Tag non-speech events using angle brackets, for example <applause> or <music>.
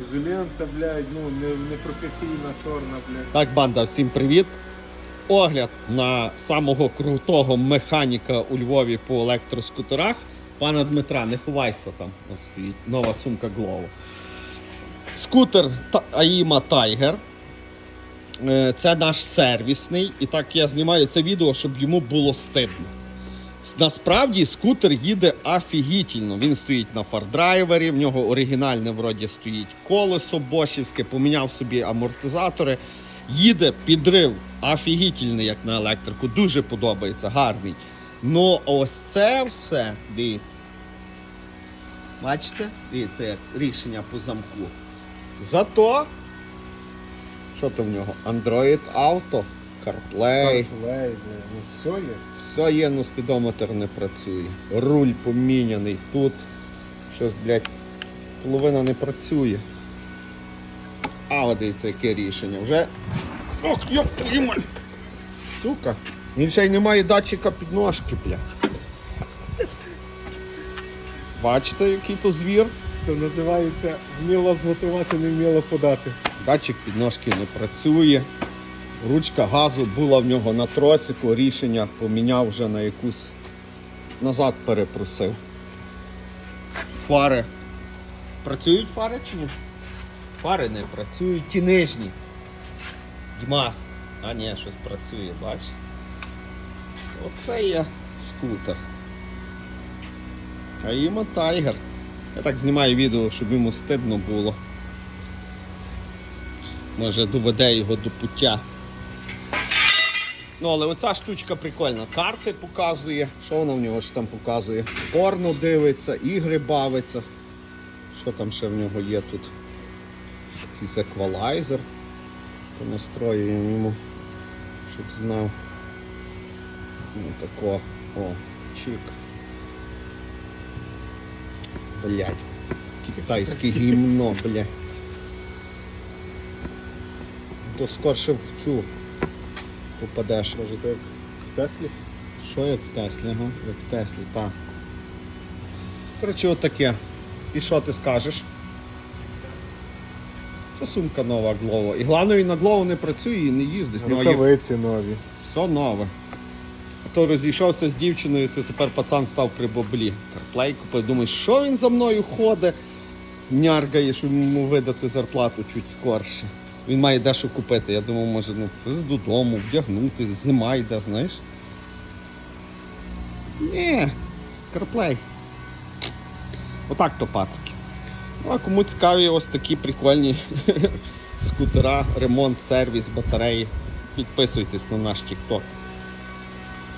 Ізолента, блядь, ну не, не професійна чорна, блядь. Так, банда, всім привіт. Огляд на самого крутого механіка у Львові по електроскутерах. Пана Дмитра, не ховайся там. Ось стоїть нова сумка Glow. Скутер Та- AIMA Tiger. Е, Це наш сервісний. І так я знімаю це відео, щоб йому було стидно. Насправді скутер їде офігітельно. Він стоїть на фардрайвері, в нього оригінальне вроді стоїть колесо бошівське, поміняв собі амортизатори. Їде підрив офігітельний, як на електрику. Дуже подобається, гарний. Ну, ось це все, дивіться. Бачите? Дивіться, як рішення по замку. Зато, що там в нього? Android Auto, CarPlay. Блядь, ну все є. Все є, но спідометр не працює. Руль поміняний. Тут щось, блядь, половина не працює. А от дивіться, яке рішення. Вже. Ох, йоп, твою мать! Сука. Він ще й не має датчика підножки, блядь. Бачите, який то звір? То називається вміло зготувати, не вміло подати. Датчик підножки не працює. Ручка газу була в нього на тросику, рішення поміняв вже на якусь назад перепросив. Фари. Працюють фари чи ні? Фари не працюють, ті нижні. Дімас. А ні, щось працює, бачиш? Оце є скутер. А йому тайгер. Я так знімаю відео, щоб йому стидно було. Може доведе його до пуття. Ну, але оця штучка прикольна. Карти показує. Що вона в нього ж там показує? Порно дивиться, ігри бавиться. Що там ще в нього є тут? Якийсь еквалайзер. Понастроюємо йому, щоб знав. Ну тако. О, чик. Блять. Китайське гімно, блядь. То скорше в цю попадеш. Може, так як в Теслі? Що як в Теслі, ага? Як в Теслі, так. Коротше, отаке. І що ти скажеш? Це сумка нова Глово. І головне, він на Глово не працює і не їздить. Нього Рукавиці нові. все нове. А то розійшовся з дівчиною, то тепер пацан став при баблі. Карплей купив, думає, що він за мною ходить, няргає, щоб йому видати зарплату чуть скорше. Він має дещо купити. Я думав, може, ну, додому, вдягнути, зима йде, знаєш. Ні, карплей. Отак то пацки. Ну, а кому цікаві ось такі прикольні <laughs> скутера, ремонт, сервіс, батареї. Підписуйтесь на наш TikTok.